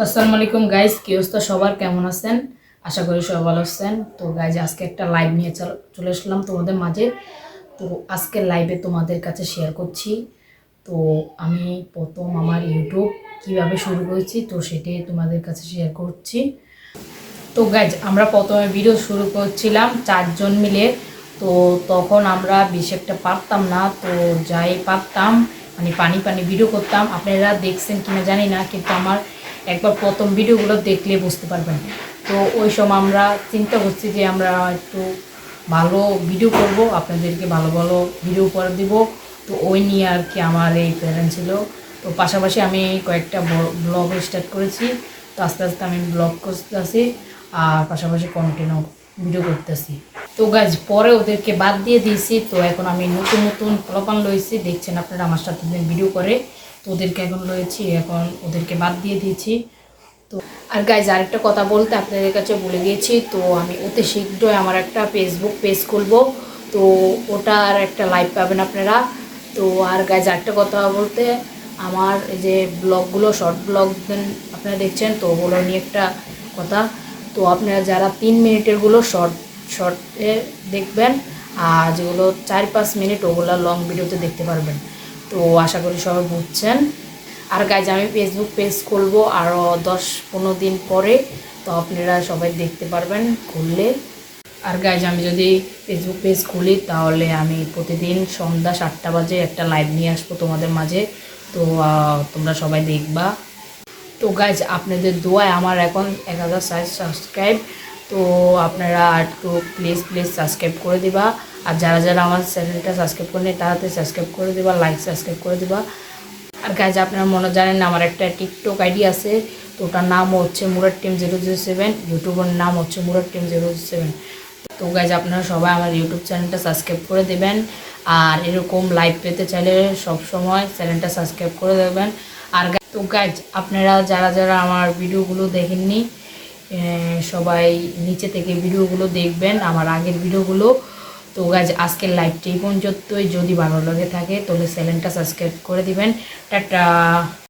আসসালামু আলাইকুম গাইজ কি অবস্থা সবার? কেমন আছেন? আশা করি সবাই ভালো আছেন। তো গাইজ আজকে একটা লাইভ নিয়ে চল- আসলাম তোমাদের মাঝে। তো আজকের লাইভে তোমাদের কাছে শেয়ার করছি। তো, আমি প্রথম আমার ইউটিউব কীভাবে শুরু করেছি, তো সেটাই তোমাদের কাছে শেয়ার করছি। তো গাইজ আমরা প্রথমে ভিডিও শুরু করছিলাম চারজন মিলে। তো, তখন আমরা বেশি একটা পারতাম না। তো, যাই পারতাম মানে পানি পানি ভিডিও করতাম। আপনারা দেখছেন কিনা জানি না, কিন্তু আমার একবার প্রথম ভিডিওগুলো দেখলে বুঝতে পারবেন। তো ওই সময় আমরা চিন্তা করছি যে আমরা একটু ভালো ভিডিও করব, আপনাদেরকে ভালো ভালো ভিডিও করে দিব। তো ওই নিয়ে আর কি আমার এই প্ল্যান ছিল। তো পাশাপাশি আমি কয়েকটা ব্লগ স্টার্ট করেছি। তো আস্তে আস্তে আমি ব্লগ করতেছি আর পাশাপাশি কন্টিনিউ ভিডিও করতেছি। তো গাছ পরে ওদেরকে বাদ দিয়ে দিয়েছি। তো এখন আমি নতুন নতুন ফলাফল লয়েছি দেখছেন আপনারা আমার সাথে ভিডিও করে। তো ওদেরকে এখন রয়েছি এখন ওদেরকে বাদ দিয়ে দিয়েছি। তো আর গাইজ আরেকটা কথা বলতে আপনাদের কাছে বলে গিয়েছি তো আমি অতি শীঘ্রই আমার একটা ফেসবুক পেজ খুলবো। তো ওটার একটা লাইভ পাবেন আপনারা। তো আর গাইজ আরেকটা কথা বলতে, আমার যে ব্লগগুলো শর্ট ব্লগ আপনারা দেখছেন, তো ওগুলো নিয়ে একটা কথা। তো আপনারা যারা তিন মিনিটেরগুলো শর্ট শর্টে দেখবেন আর যেগুলো চার পাঁচ মিনিট ওগুলো লং ভিডিওতে দেখতে পারবেন। তো আশা করি সবাই বুঝছেন। আর গাইজ আমি ফেসবুক পেজ খুলবো আরও দশ পনেরো দিন পরে। তো আপনারা সবাই দেখতে পারবেন খুললে। আর গাইজ আমি যদি ফেসবুক পেজ খুলি তাহলে আমি প্রতিদিন সন্ধ্যা সাতটা বাজে একটা লাইভ নিয়ে আসব তোমাদের মাঝে। তো তোমরা সবাই দেখবা। তো গাইজ আপনাদের দোয়ায় আমার এখন এক হাজার সাবস্ক্রাইব তো আপনারা একটু প্লিজ প্লিজ সাবস্ক্রাইব করে দিবা। আর যারা যারা আমার চ্যানেলটা সাবস্ক্রাইব করে করেনি তাড়াতাড়ি সাবস্ক্রাইব করে দিবা লাইক সাবস্ক্রাইব করে দিবা। আর গাইজ আপনারা মনে জানেন আমার একটা টিকটক আইডি আছে, তো ওটার নাম হচ্ছে Murad team zero zero seven ইউটিউবের নাম হচ্ছে Murad team zero zero seven তো গাইজ আপনারা সবাই আমার ইউটিউব চ্যানেলটা সাবস্ক্রাইব করে দেবেন। আর এরকম লাইভ পেতে চাইলে সব সময় চ্যানেলটা সাবস্ক্রাইব করে দেবেন। আর তো গাইজ আপনারা যারা যারা আমার ভিডিওগুলো দেখেননি সবাই নিচে থেকে ভিডিওগুলো দেখবেন, আমার আগের ভিডিওগুলো। তো গাজ আজকের লাইভটি পর্যন্তই। যদি ভালো লাগে থাকে, তাহলে চ্যানেলটা সাবস্ক্রাইব করে দিবেন। টাটা!